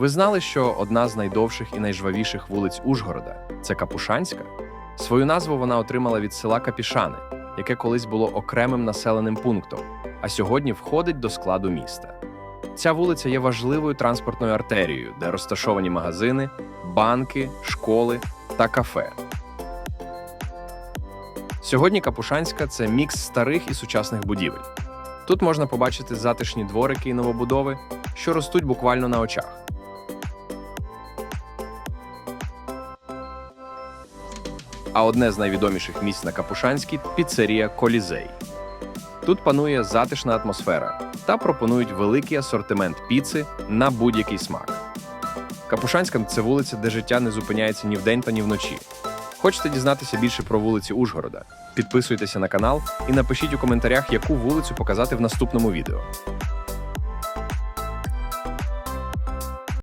Ви знали, що одна з найдовших і найжвавіших вулиць Ужгорода це Капушанська? Свою назву вона отримала від села Капішани, яке колись було окремим населеним пунктом, а сьогодні входить до складу міста. Ця вулиця є важливою транспортною артерією, де розташовані магазини, банки, школи та кафе. Сьогодні Капушанська це мікс старих і сучасних будівель. Тут можна побачити затишні дворики і новобудови, що ростуть буквально на очах. А одне з найвідоміших місць на Капушанській піцерія Колізей. Тут панує затишна атмосфера та пропонують великий асортимент піци на будь-який смак. Капушанська це вулиця, де життя не зупиняється ні вдень та ні вночі. Хочете дізнатися більше про вулиці Ужгорода? Підписуйтеся на канал і напишіть у коментарях, яку вулицю показати в наступному відео.